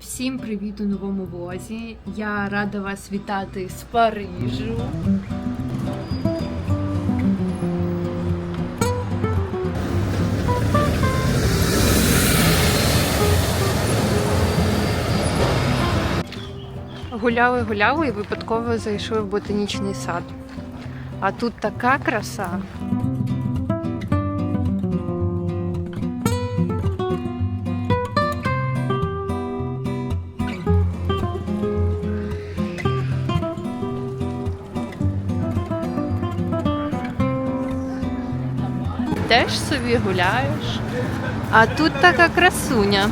Всім привіт у новому влозі. Я рада вас вітати з Парижу. Гуляли, гуляли і випадково зайшли в ботанічний сад. А тут така краса. Теж собі гуляєш. А тут така красуня.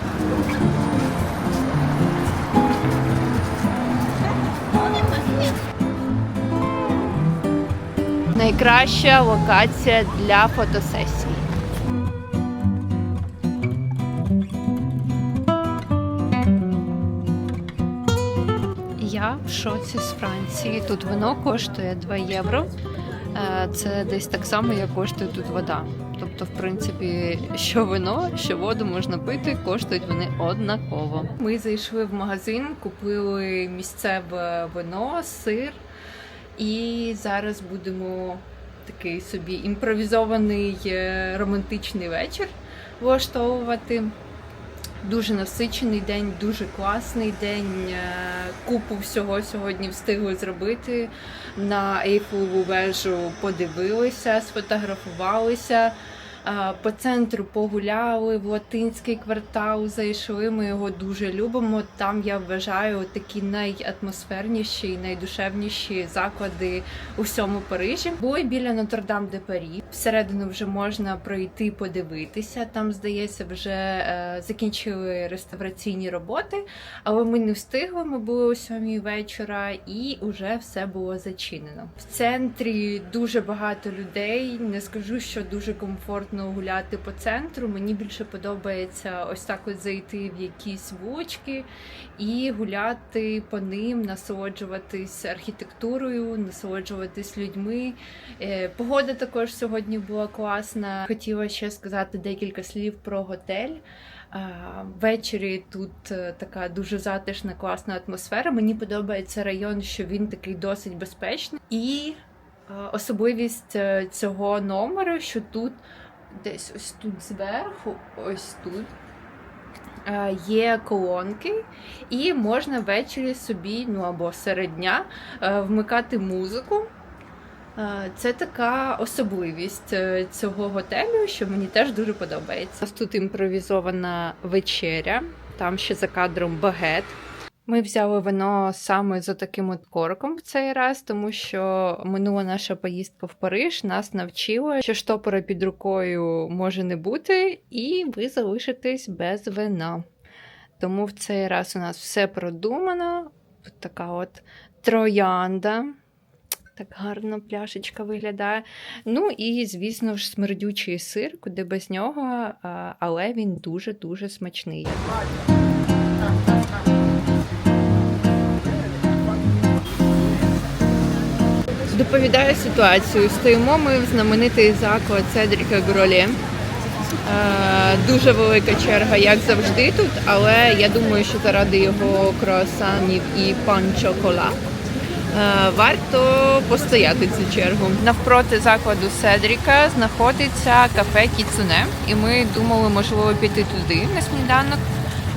Найкраща локація для фотосесії. Я в шоці з Франції. Тут вино коштує 2 євро. Е, Це десь так само, як коштує тут вода. Тобто, в принципі, що вино, що воду можна пити, коштують вони однаково. Ми зайшли в магазин, купили місцеве вино, сир, і зараз будемо такий собі імпровізований е, романтичний вечір влаштовувати. Дуже насичений день, дуже класний день. е, Купу всього сьогодні встигли зробити. На Ейфелеву вежу подивилися, сфотографувалися. Е, По центру погуляли, в латинський квартал зайшли. Ми його дуже любимо. Там я вважаю такі найатмосферніші, і найдушевніші заклади у всьому Парижі. Були біля Нотр-Дам де Парі. Всередину вже можна пройти подивитися. Там, здається, вже е, закінчили реставраційні роботи, але ми не встигли. Ми були о сьомій вечора, і вже все було зачинено. В центрі дуже багато людей. Не скажу, що дуже комфортно гуляти по центру. Мені більше подобається ось так от зайти в якісь вулички і гуляти по ним, насолоджуватись архітектурою, насолоджуватись людьми. Е, Погода також сьогодні була класна. Хотіла ще сказати декілька слів про готель. Ввечері тут е, така дуже затишна, класна атмосфера. Мені подобається район, що він такий досить безпечний. І особливість е, цього номеру, що тут десь ось тут зверху, ось тут. е, Є колонки, і можна ввечері собі, ну або серед дня, е, вмикати музику. Е, Це така особливість цього готелю, що мені теж дуже подобається. У нас тут імпровізована вечеря, там ще за кадром багет. Ми взяли вино саме за таким от корком в цей раз, тому що минула наша поїздка в Париж нас навчила, що штопора під рукою може не бути, і ви залишитесь без вина. Тому в цей раз у нас все продумано. Тут така от троянда. Так гарно пляшечка виглядає. Ну і, звісно ж, смердючий сир, куди без нього, але він дуже-дуже смачний. Доповідаю ситуацію. Стоїмо ми в знаменитий заклад Цедріка Гролі. Е, Дуже велика черга, як завжди тут, але я думаю, що заради його круасанів і пан-чокола е, варто постояти цю чергу. Навпроти закладу Седріка знаходиться кафе Кіцуне, і ми думали, можливо, піти туди на сніданок,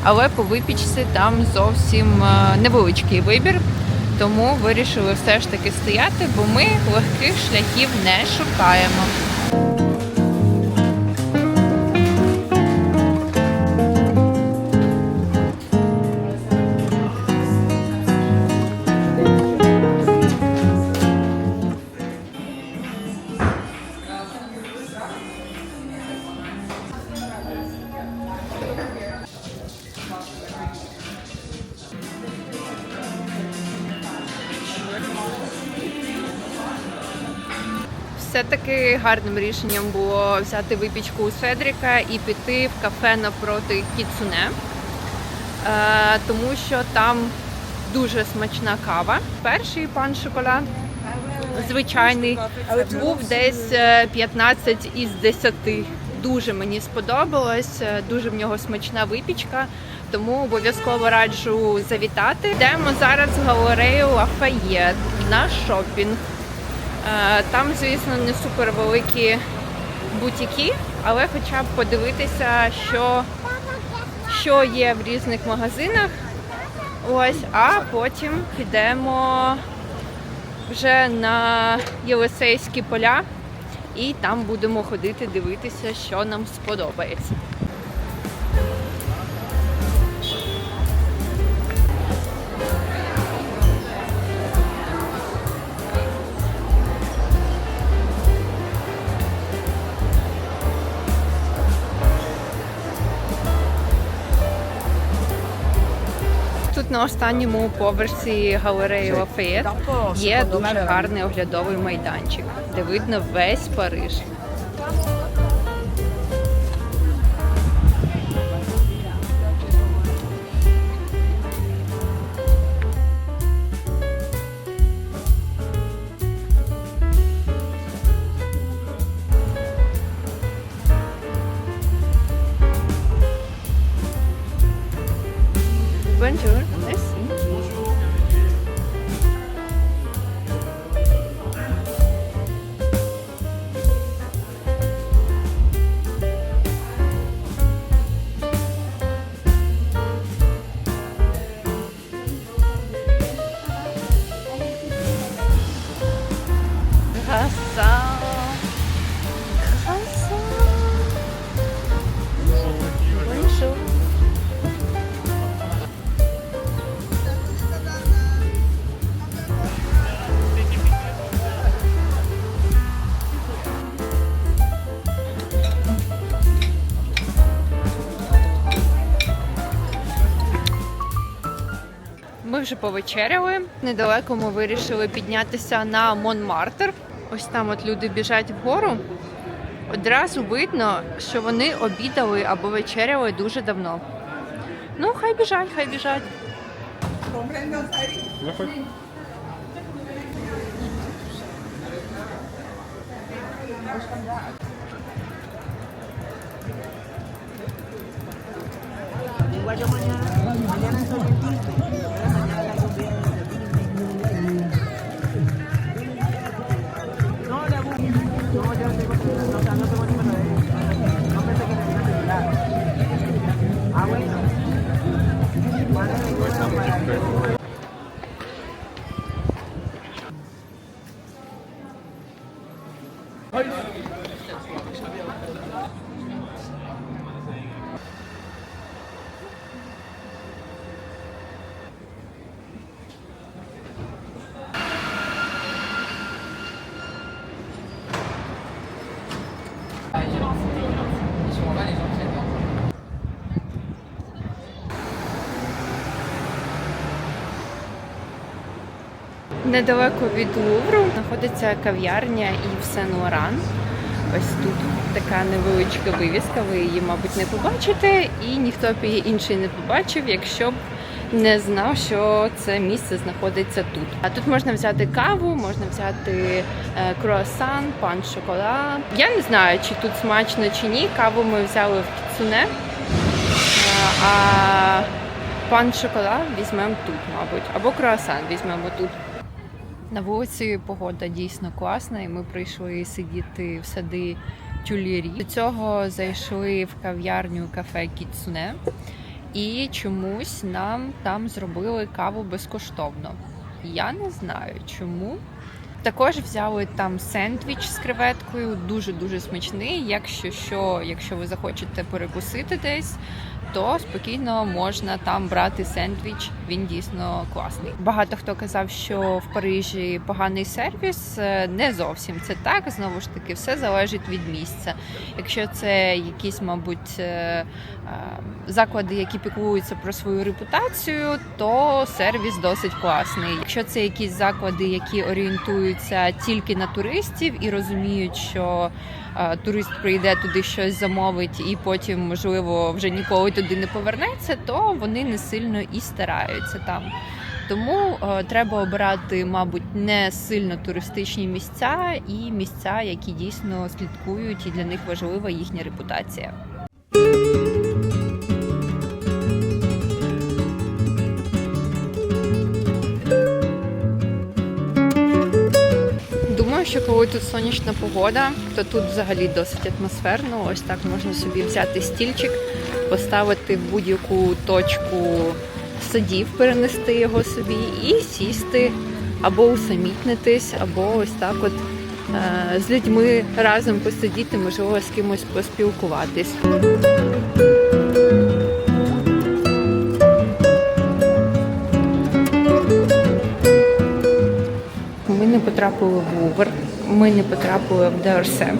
але по випічці там зовсім е, невеличкий вибір. Тому вирішили все ж таки стояти, бо ми легких шляхів не шукаємо. Все-таки гарним рішенням було взяти випічку у Седріка і піти в кафе напроти Кіцуне, е, тому що там дуже смачна кава. Перший пан шоколад звичайний був десь е, 15 із 10. Дуже мені сподобалось, е, дуже в нього смачна випічка. тому обов'язково раджу завітати. Йдемо зараз в галерею Лафаєт на шопінг. Е, Там, звісно, не супер великі бутіки, але хоча б подивитися, що, що є в різних магазинах. Ось, а потім підемо вже на Єлисейські поля і там будемо ходити дивитися, що нам сподобається. Тут на останньому поверсі галереї Лафаєт є дуже гарний оглядовий майданчик, де видно весь Париж. Вже повечеряли. Недалеко ми вирішили піднятися на Монмартр. Ось там от люди біжать вгору. Одразу видно, що вони обідали або вечеряли дуже давно. Ну, хай біжать, хай біжать. Недалеко від Лувру знаходиться кав'ярня і Сен Лоран. Ось тут така невеличка вивіска. Ви її, мабуть, не побачите, і ніхто б її інший не побачив, якщо б не знав, що це місце знаходиться тут. А тут можна взяти каву, можна взяти е, круасан, пан шоколад. Я не знаю, чи тут смачно чи ні. Каву ми взяли в кіцуне, е, а пан шоколад візьмемо тут, мабуть, або круасан візьмемо тут. На вулиці погода дійсно класна, і ми прийшли сидіти в сади тюлєрі. До цього зайшли в кав'ярню кафе Кіцуне, і чомусь нам там зробили каву безкоштовно. Я не знаю чому. Також взяли там сендвіч з креветкою, дуже дуже смачний. Якщо що, якщо ви захочете перекусити десь, то спокійно можна там брати сендвіч. Він дійсно класний. Багато хто казав, що в Парижі поганий сервіс. Е, Не зовсім це так. Знову ж таки, все залежить від місця. Якщо це якісь, мабуть, е, е, заклади, які піклуються про свою репутацію, то сервіс досить класний. Якщо це якісь заклади, які орієнтуються тільки на туристів і розуміють, що турист прийде туди щось замовить, і потім, можливо, вже ніколи туди не повернеться, то вони не сильно і стараються там. Тому е, треба обирати, мабуть, не сильно туристичні місця і місця, які дійсно слідкують, і для них важлива їхня репутація. Коли тут сонячна погода, то тут взагалі досить атмосферно. Ось так можна собі взяти стільчик, поставити в будь-яку точку садів, перенести його собі і сісти або усамітнитись, або ось так от е, з людьми разом посидіти, можливо, з кимось поспілкуватись. Ми не потрапили в Лувр, ми не потрапили в Д'Орсе. Е,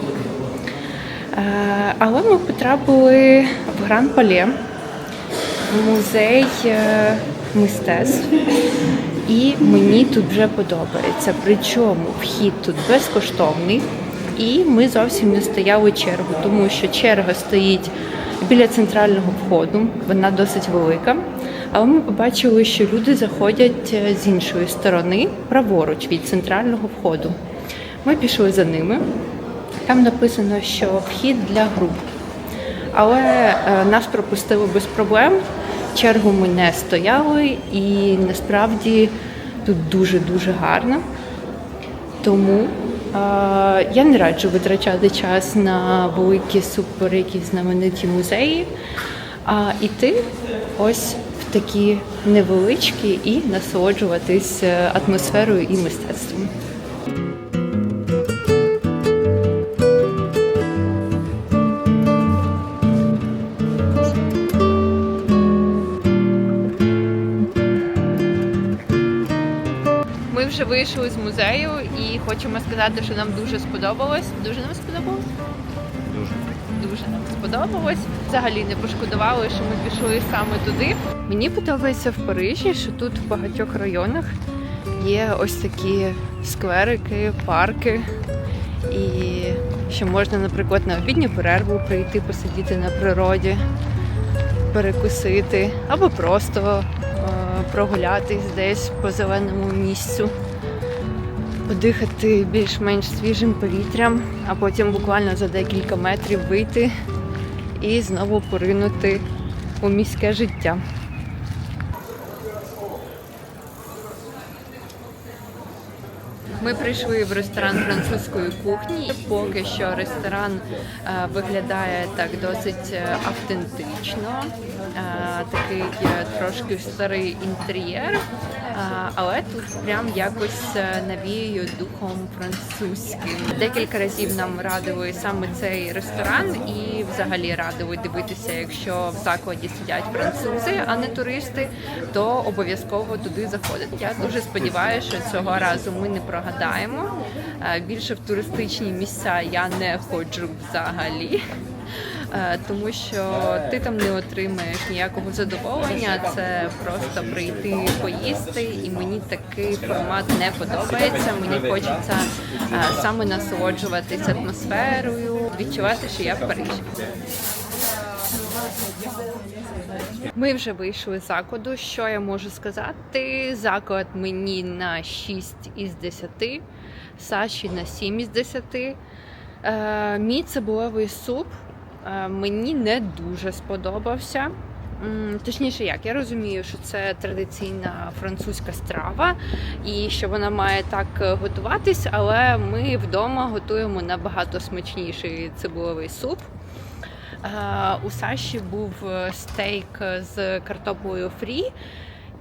Але ми потрапили в Гран Пале, в музей е, мистецтв. І мені тут вже подобається. Причому вхід тут безкоштовний. І ми зовсім не стояли чергу, тому що черга стоїть біля центрального входу, вона досить велика. Але ми побачили, що люди заходять е, з іншої сторони, праворуч від центрального входу. Ми пішли за ними. Там написано, що вхід для груп. Але е, нас пропустили без проблем. Чергу ми не стояли, і насправді тут дуже-дуже гарно. Тому е, я не раджу витрачати час на великі супер якісь знамениті музеї, а йти ось в такі невеличкі і насолоджуватись е, атмосферою і мистецтвом. Вже вийшли з музею і хочемо сказати, що нам дуже сподобалось. Дуже нам сподобалось? Дуже. Дуже нам сподобалось. Взагалі не пошкодували, що ми пішли саме туди. Мені подобається в Парижі, що тут в багатьох районах є ось такі скверики, парки. І що можна, наприклад, на обідню перерву прийти посидіти на природі, перекусити, або просто е, прогулятись десь по зеленому місцю, подихати більш-менш свіжим повітрям, а потім буквально за декілька метрів вийти і знову поринути у міське життя. Ми прийшли в ресторан французької кухні. Поки що ресторан е, виглядає так досить е, автентично, такий трошки старий інтер'єр, але тут прям якось е, навіює духом французьким. Декілька разів нам радили саме цей ресторан і взагалі радили дивитися, якщо в закладі сидять французи, а не туристи, то обов'язково туди заходити. Я дуже сподіваюся, що цього разу ми не прогадаємо. Е, Більше в туристичні місця я не ходжу взагалі. Е, Тому що ти там не отримаєш ніякого задоволення, це просто прийти поїсти, і мені такий формат не подобається. Мені хочеться е, саме насолоджуватись атмосферою, відчувати, що я в Парижі. Ми вже вийшли з закладу. Що я можу сказати? Заклад мені на 6 із 10, Саші на 7 із 10. Е, мій цибулевий суп мені не дуже сподобався. Точніше, як я розумію, що це традиційна французька страва і що вона має так е, готуватись, але ми вдома готуємо набагато смачніший цибулевий суп. Е, У Саші був е, стейк з картоплею фрі.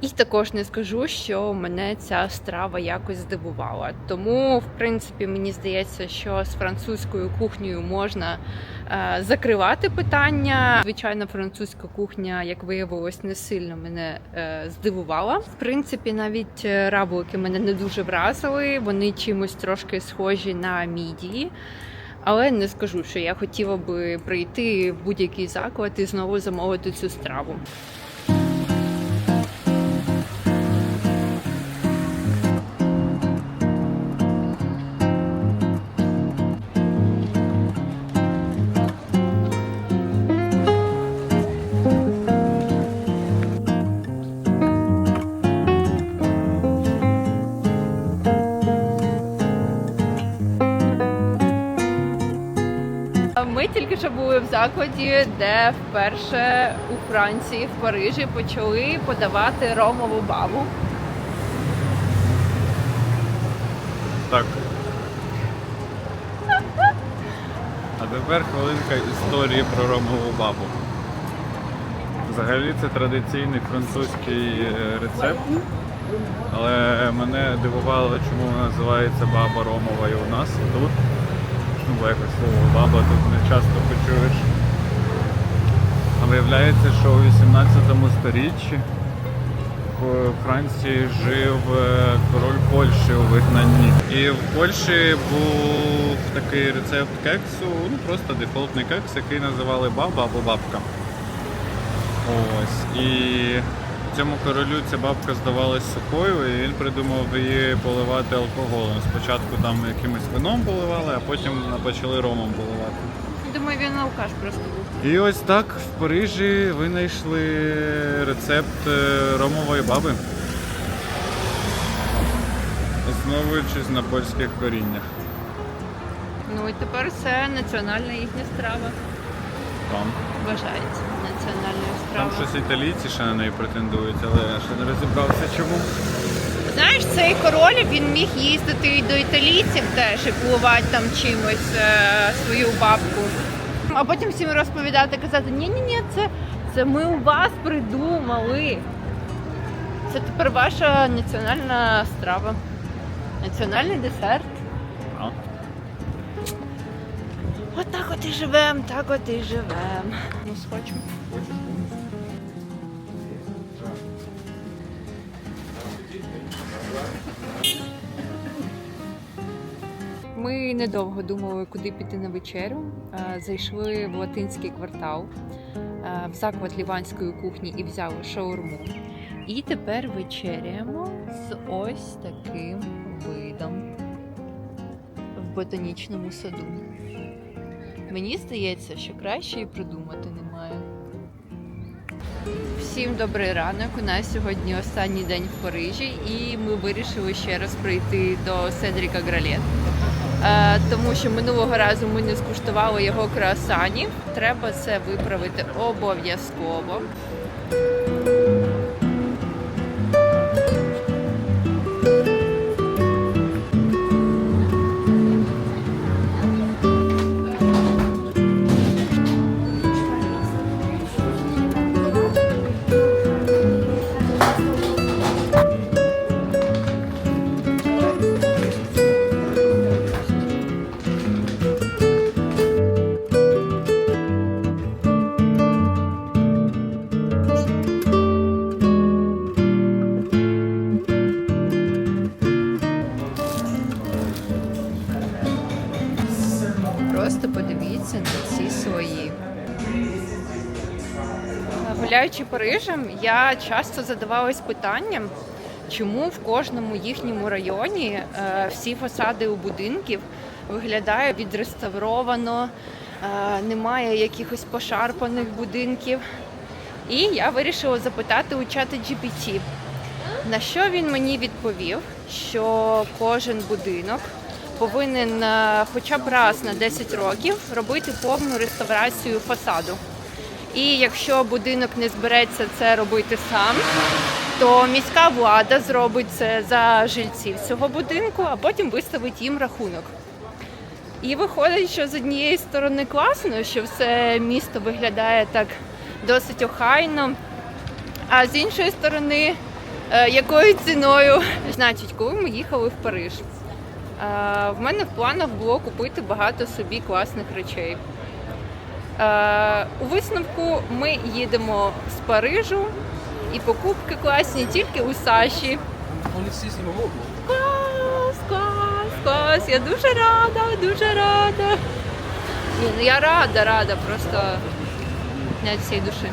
І також не скажу, що мене ця страва якось здивувала. Тому, в принципі, мені здається, що з французькою кухнею можна е, закривати питання. Звичайно, французька кухня, як виявилось, не сильно мене е, здивувала. В принципі, навіть е, мене не дуже вразили. Вони чимось трошки схожі на мідії. Але не скажу, що я хотіла би прийти в будь-який заклад і знову замовити цю страву. Тільки що були в закладі, де вперше у Франції, в Парижі, почали подавати ромову бабу. Так. А тепер хвилинка історії про ромову бабу. Взагалі це традиційний французький е, рецепт. Але мене дивувало, чому вона називається баба Ромова і у нас тут. Ну, якось слово баба тут не часто почуєш. А виявляється, що у 18 сторіччі в Франції жив е, король Польщі у вигнанні. І в Польщі був такий рецепт кексу, ну просто дефолтний кекс, який називали баба або бабка. Ось. І цьому королю ця бабка здавалась сухою, і він придумав її поливати алкоголем. Спочатку там якимось вином поливали, а потім почали ромом поливати. Думаю, він алкаш просто був. І ось так в Парижі винайшли рецепт е, ромової баби. Основуючись на польських коріннях. Ну і тепер це національна їхня страва. Там. Вважається національною Там щось італійці ще на неї претендують, але я ще не розібрався чому. Знаєш, цей король він міг їздити і до італійців теж і плувати там чимось е, свою бабку. А потім всім розповідати, казати, ні ні ні це, це ми у вас придумали. Це тепер ваша національна страва. Національний десерт. А? Отак от і живем, так от і живем. Ну, схочемо. Ми недовго думали, куди піти на вечерю. Зайшли в латинський квартал, в заклад ліванської кухні і взяли шаурму. І тепер вечеряємо з ось таким видом в ботанічному саду. Мені здається, що краще і придумати немає. Всім добрий ранок. У нас сьогодні останній день в Парижі, і ми вирішили ще раз прийти до Седріка Гралет. Е, тому що минулого разу ми не скуштували його круасанів. Треба це виправити обов'язково. Просто Парижем, я часто задавалась питанням, чому в кожному їхньому районі е, всі фасади у будинків виглядають відреставровано, е, немає якихось пошарпаних будинків. І я вирішила запитати у чата GPT, на що він мені відповів, що кожен будинок повинен е, хоча б раз на 10 років робити повну реставрацію фасаду. І якщо будинок не збереться це робити сам, то міська влада зробить це за жильців цього будинку, а потім виставить їм рахунок. І виходить, що з однієї сторони класно, що все місто виглядає так досить охайно, а з іншої сторони, е, якою ціною? Значить, коли ми їхали в Париж, е, в мене в планах було купити багато собі класних речей. Е, У висновку ми їдемо з Парижу, і покупки класні тільки у Саші. Клас, клас, клас. Я дуже рада, дуже рада. Ні, ну я рада, рада, просто не від цієї душі.